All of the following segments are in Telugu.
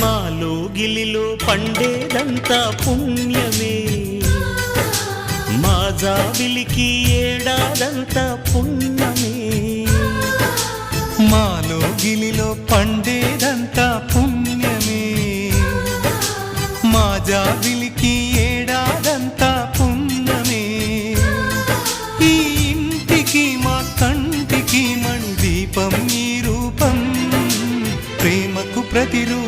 మాలో గిలిలో పండేదంతా పుణ్యమే. మా జాబిలికి ఏడాదంతా పుణ్యమే. మాలో గిలిలో పండేదంతా పుణ్యమే. మా జాబిలికి ఏడాదంతా పుణ్యమే. ఈ ఇంటికి మా కంటికి మణి దీపం ఈ రూపం ప్రేమకు ప్రతిరూపం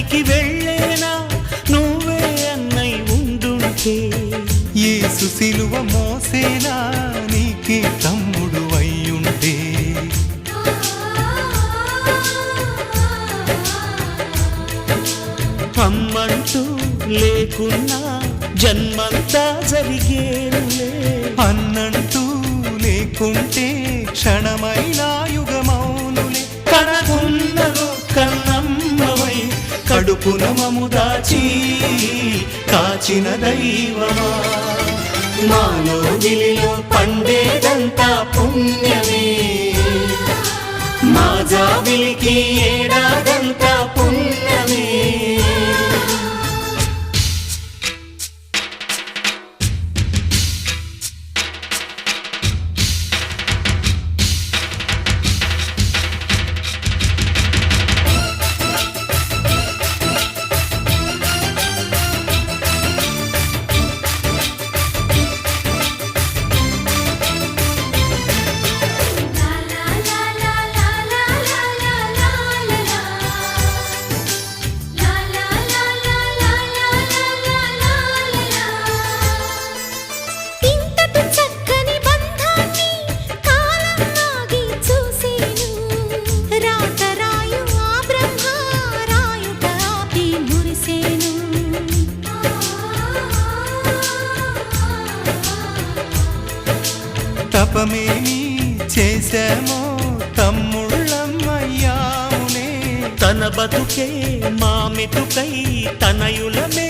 అడవికి వెళ్ళేనా? నువ్వే అన్నై ఉండుంటే. యేసు సిలువ మోసేనా? నీకే తమ్ముడు అయ్యుంటే. అమ్మంటూ లేకున్నా జన్మంతా జరిగేనులే. అన్నంటూ లేకుంటే కడుపున మము దాచి కాచిన దైవమా? మాలో గిలిలో పండేదంతా పుణ్యమే. మా జాబిలికి ఏడాదంతా పుణ్యమే. పాపమేమి చేశామో తమ్ముళ్ళమ్మయ్యామునే. తన బతుకే మా మెతుకై తనయులమే